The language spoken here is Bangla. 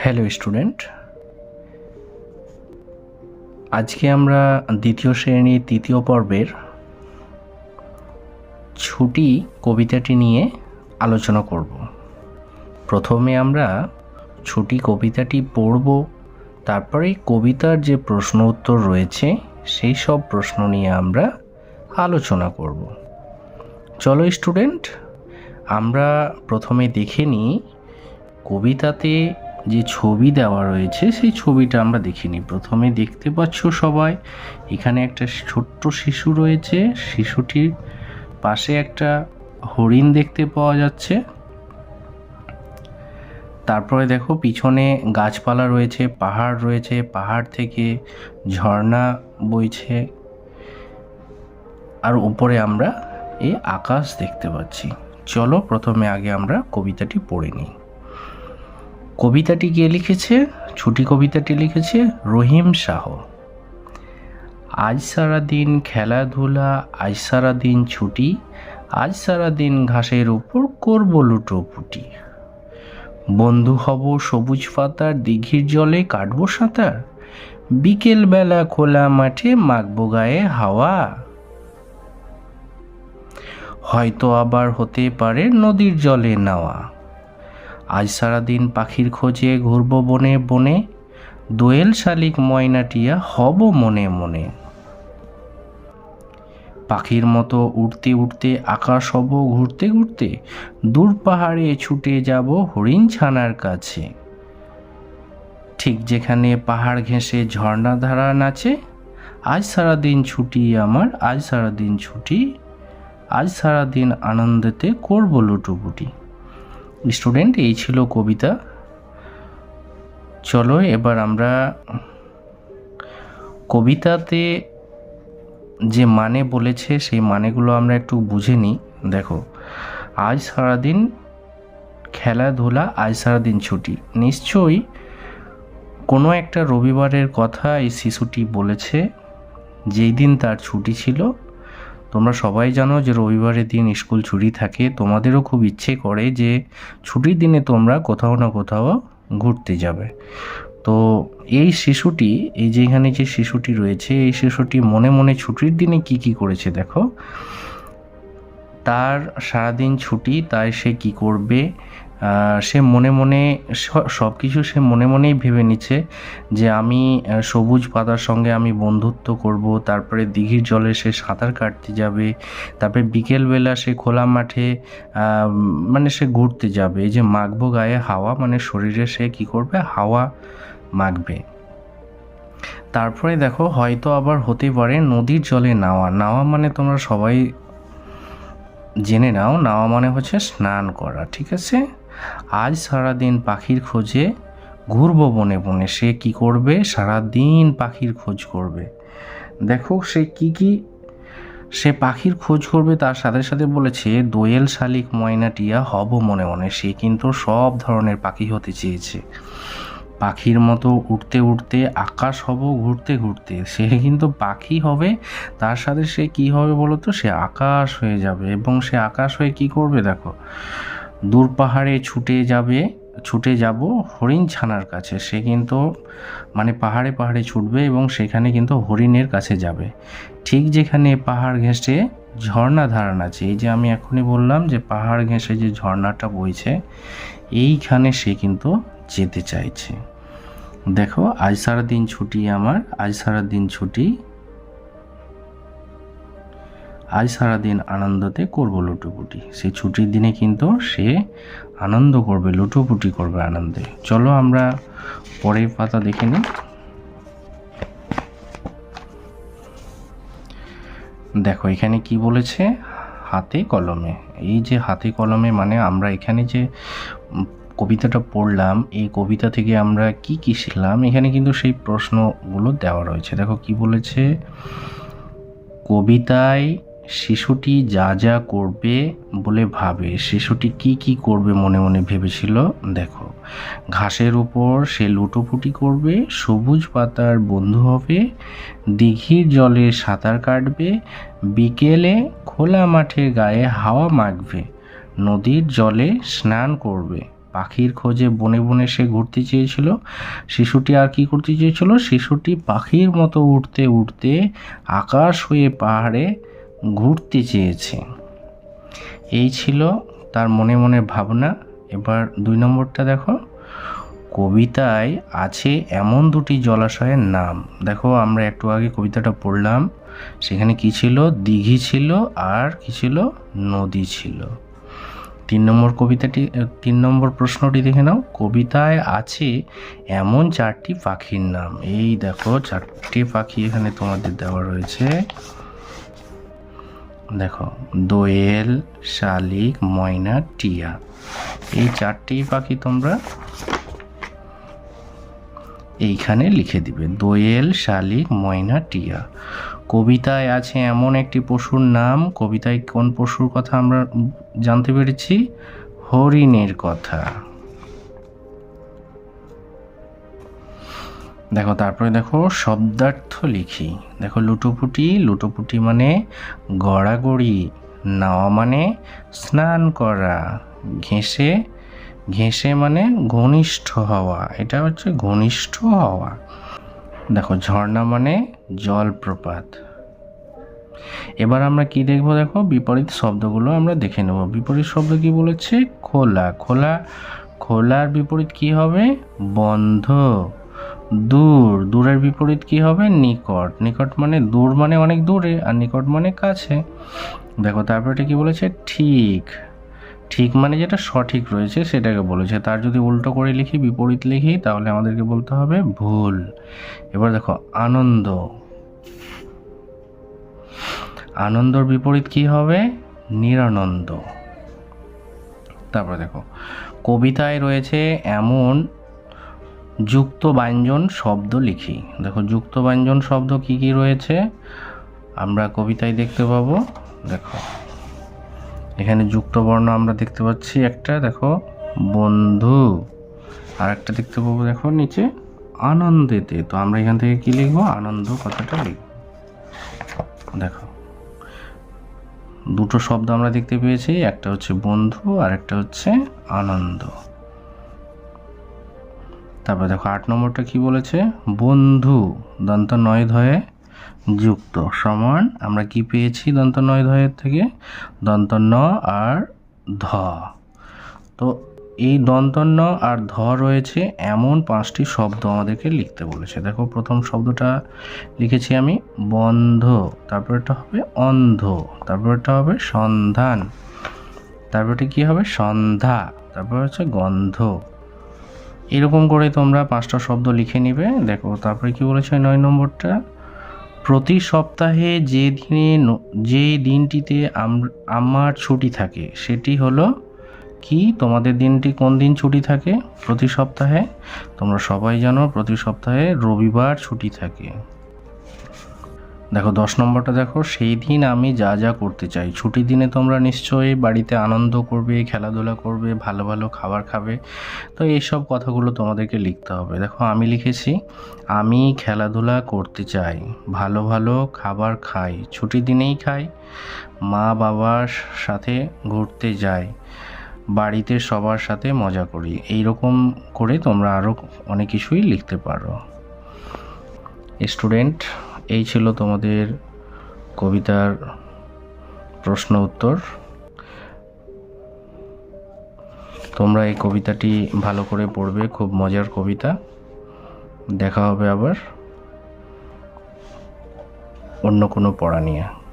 হ্যালো স্টুডেন্ট আজকে আমরা দ্বিতীয় শ্রেণির তৃতীয় পর্বের ছুটি কবিতাটি নিয়ে আলোচনা করব। প্রথমে আমরা ছুটি কবিতাটি পড়ব, তারপরে কবিতার যে প্রশ্ন উত্তর রয়েছে, সেই সব প্রশ্ন নিয়ে আমরা আলোচনা করব। চলো স্টুডেন্ট আমরা প্রথমে দেখে নিই কবিতাতে যে ছবি দেওয়া রয়েছে, সেই ছবিটা আমরা দেখিনি। প্রথমে দেখতে পাচ্ছ সবাই, এখানে একটা ছোট্ট শিশু রয়েছে। শিশুটির পাশে একটা হরিণ দেখতে পাওয়া যাচ্ছে। তারপরে দেখো, পিছনে গাছপালা রয়েছে, পাহাড় রয়েছে, পাহাড় থেকে ঝর্ণা বইছে। আর উপরে আমরা এই আকাশ দেখতে পাচ্ছি। চলো প্রথমে আগে আমরা কবিতাটি পড়ে নিই। কবিতাটি কে লিখেছে, ছুটি কবিতাটি লিখেছে রহিম শাহ। আজ সারা দিন খেলাধুলা, আজ সারা দিন ছুটি, আজ সারা দিন ঘাসের উপর করব লুটোপুটি। বন্ধু হব সবুজ পাতার, দিঘির জলে কাটবো সাঁতার। বিকেলবেলা খোলা মাঠে মাখবো গায়ে হাওয়া। হয়তো আবার হতে পারে নদীর জলে নাওয়া। আজ সারাদিন পাখির খোঁজে ঘুরব বনে বনে, দোয়েল শালিক ময়নাটিয়া হব মনে মনে। পাখির মতো উড়তে উড়তে আকাশ হব ঘুরতে ঘুরতে, দূর পাহাড়ে ছুটে যাব হরিণ ছানার কাছে। ঠিক যেখানে পাহাড় ঘেঁষে ঝর্ণা ধারা নাচে, আজ সারাদিন ছুটি আমার, আজ সারাদিন ছুটি, আজ সারাদিন আনন্দেতে করব লুটুপুটি। স্টুডেন্ট, এই ছিল কবিতা। চলো এবার আমরা কবিতাতে যে মানে বলেছে, সেই মানেগুলো আমরা একটু বুঝে নিই। দেখো, আজ সারাদিন খেলাধুলা, আজ সারাদিন ছুটি। নিশ্চয়ই কোনো একটা রবিবারের কথা এই শিশুটি বলেছে, যেই দিন তার ছুটি ছিল তোমরা সবাই জানো যে রবিবারের দিন স্কুল ছুটি থাকে। তোমাদেরও খুব ইচ্ছে করে যে ছুটির দিনে তোমরা কোথাও না কোথাও ঘুরতে যাবে। তো এই শিশুটি, এই যে এখানে যে শিশুটি রয়েছে, এই শিশুটি মনে মনে ছুটির দিনে কি কি করেছে দেখো। তার সারাদিন ছুটি, তাই সে কি করবে? সে মনে মনে সব কিছু সে মনে মনেই ভেবে নিচ্ছে যে আমি সবুজ পাতার সঙ্গে আমি বন্ধুত্ব করব, তারপরে দিঘির জলে সে সাঁতার কাটতে যাবে, তারপরে বিকেলবেলা সে খোলা মাঠে মানে সে ঘুরতে যাবে। এই যে মাখবো গায়ে হাওয়া মানে শরীরে সে কি করবে? হাওয়া মাখবে। তারপরে দেখো, হয়তো আবার হতে পারে নদীর জলে নাওয়া। নাওয়া মানে তোমরা সবাই জেনে নাও, নাওয়া মানে হচ্ছে স্নান করা, ঠিক আছে? আজ সারাদিন পাখির খোঁজে ঘুরবো বনে বনে। সে কি করবে? সারাদিন পাখির খোঁজ করবে। দেখো সে কি কি সে পাখির খোঁজ করবে, তার সাথে সাথে বলেছে, দোয়েল শালিক ময়নাটিয়া, হব মনে মনে। সে কিন্তু সব ধরনের পাখি হতে চেয়েছে। পাখির মতো উঠতে উঠতে আকাশ হব ঘুরতে ঘুরতে। সে কিন্তু পাখি হবে, তার সাথে সে কি হবে বলো তো? সে আকাশ হয়ে যাবে। এবং সে আকাশ হয়ে কি করবে দেখো? দূর পাহাড়ে ছুটে যাবে, ছুটে যাব হরিণ ছানার কাছে। সে কিন্তু মানে পাহাড়ে পাহাড়ে ছুটবে এবং সেখানে কিন্তু হরিণের কাছে যাবে। ঠিক যেখানে পাহাড় ঘেঁষে ঝর্ণা ধারণ আছে, এই যে আমি এখনই বললাম যে পাহাড় ঘেঁষে যে ঝর্ণাটা বইছে, এইখানে সে কিন্তু যেতে চাইছে। দেখো আজ সারা দিন ছুটি আমার আজ সারা দিন ছুটি আজ সারাদিন আনন্দতে করব লুটোপুটি। সেই ছুটির দিনে কিন্তু সে আনন্দ করবে, লুটোপুটি করবে আনন্দে। চলো আমরা পরের পাতা দেখে নিই। দেখো, এখানে কি বলেছে? হাতে কলমে। এই যে হাতে কলমে মানে আমরা এখানে যে কবিতাটা পড়লাম, এই কবিতা থেকে আমরা কি কি শিখলাম, এখানে কিন্তু সেই প্রশ্নগুলো দেওয়া রয়েছে। দেখো, কি বলেছে? কবিতায় শিশুটি যা যা করবে বলে ভাবে, শিশুটি কি কি করবে মনে মনে ভেবেছিল, দেখো। ঘাসের উপর সে লুটোপুটি করবে, সবুজ পাতার বন্ধু হবে, দিঘির জলে সাঁতার কাটবে, বিকেলে খোলা মাঠে গায়ে হাওয়া মাখবে, নদীর জলে স্নান করবে। পাখির খোঁজে বনে বনে সে ঘুরতে চেয়েছিল। শিশুটি আর কি করতে চেয়েছিল? শিশুটি পাখির মতো উঠতে উঠতে আকাশ হয়ে পাহাড়ে ঘুরতে চেয়েছে। এই ছিল তার মনে মনে ভাবনা। এবার দুই নম্বরটা দেখো। কবিতায় আছে এমন দুটি জলাশয়ের নাম। দেখো, আমরা একটু আগে কবিতাটা পড়লাম। সেখানে কি ছিল? দিঘি ছিল আর কি ছিল? নদী ছিল। তিন নম্বর কবিতাটি তিন নম্বর প্রশ্নটি দেখে নাও। কবিতায় আছে এমন চারটি পাখির নাম। এই দেখো, চারটি পাখি এখানে তোমাদের দেওয়া রয়েছে। দেখো, দোয়েল, শালিক, ময়না, টিয়া। এই চারটি পাখি তোমরা এইখানে লিখে দিবে। দোয়েল, শালিক, ময়না, টিয়া। কবিতায় আছে এমন একটি পশুর নাম। কবিতায় কোন পশুর কথা আমরা জানতে পেরেছি? হরিণের কথা। দেখো, তারপরে দেখো, শব্দার্থ লিখি। দেখো, লুটোপুটি লুটোপুটি মানে গড়াগড়ি, নাওয়া মানে স্নান করা, ঘেঁষে ঘেঁষে মানে ঘনিষ্ঠ হওয়া, এটা হচ্ছে ঘনিষ্ঠ হওয়া। দেখো, ঝর্ণা মানে জলপ্রপাত। এবার আমরা কি দেখব, দেখো, বিপরীত শব্দগুলো আমরা দেখে নেব। বিপরীত শব্দ কি বলেছে? খোলা। খোলা, খোলার বিপরীত কি হবে? বন্ধ। দূর, দূরের বিপরীত কি হবে? নিকট। নিকট মানে দূর মানে অনেক দূরে, আর নিকট মানে কাছে। দেখো, তারপরে এটা কি বলেছে? ঠিক। ঠিক মানে যেটা সঠিক রয়েছে সেটাকে বলেছে। তার যদি উল্টো করে লিখি, বিপরীত লিখি, তাহলে আমাদেরকে বলতে হবে ভুল। এবার দেখো, আনন্দ। আনন্দর বিপরীত কি হবে? নিরানন্দ। তারপরে দেখো, কবিতায় রয়েছে এমন যুক্ত ব্যঞ্জন শব্দ লিখি। দেখো যুক্ত ব্যঞ্জন শব্দ কি কি রয়েছে? আমরা কবিতায় দেখতে পাবো। দেখো, এখানে যুক্ত বর্ণ আমরা দেখতে পাচ্ছি একটা, দেখো, বন্ধু। আর একটা দেখতে পাবো, দেখো, নিচে, আনন্দেতে। তো আমরা এখান থেকে কি লিখব? আনন্দ কথাটা লিখব। দেখো, দুটো শব্দ আমরা দেখতে পেয়েছি, একটা হচ্ছে বন্ধু আর একটা হচ্ছে আনন্দ। তারপরে দেখো আট নম্বরটা কি বলেছে? বন্ধু দন্ত নয় ধয়ে যুক্ত। সমান, আমরা কি পেয়েছি দন্ত নয় ধয়ের থেকে? দন্ত ন আর ধ। তো এই দন্তন্য আর ধ রয়েছে এমন পাঁচটি শব্দ আমাদেরকে লিখতে বলেছে। দেখো, প্রথম শব্দটা লিখেছি আমি, বন্ধ। তারপরেটা হবে অন্ধ। তারপরেটা হবে সন্ধান। তারপরে কি হবে? সন্ধ্যা। তারপর হচ্ছে গন্ধ। এরকম করে তোমরা পাঁচটা শব্দ লিখে নিবে। দেখো, তারপরে কি বলেছে নয় নম্বরটা? প্রতি সপ্তাহে যে দিনে যে দিনটিতে আম- আমার ছুটি থাকে, সেটি হলো কি? তোমাদের দিনটি কোন দিন ছুটি থাকে? প্রতি সপ্তাহে? তোমরা সবাই জানো প্রতি সপ্তাহে রবিবার ছুটি থাকে। দেখো, দশ নম্বরটা দেখো, সেই দিন আমি যা যা করতে চাই। ছুটির দিনে তোমরা নিশ্চয়ই বাড়িতে আনন্দ করবে, খেলাধুলা করবে, ভালো ভালো খাবার খাবে। তো এইসব কথাগুলো তোমাদেরকে লিখতে হবে। দেখো, আমি লিখেছি, আমি খেলাধুলা করতে চাই, ভালো ভালো খাবার খাই, ছুটির দিনেই খাই, মা বাবার সাথে ঘুরতে যাই, বাড়িতে সবার সাথে মজা করি। এই রকম করে তোমরা আরও অনেক কিছুই লিখতে পারো। স্টুডেন্ট এই ছিল তোমাদের কবিতার প্রশ্ন উত্তর। তোমরা এই কবিতাটি ভালো করে পড়বে, খুব মজার কবিতা। দেখা হবে আবার অন্য কোনো পড়া নিয়ে।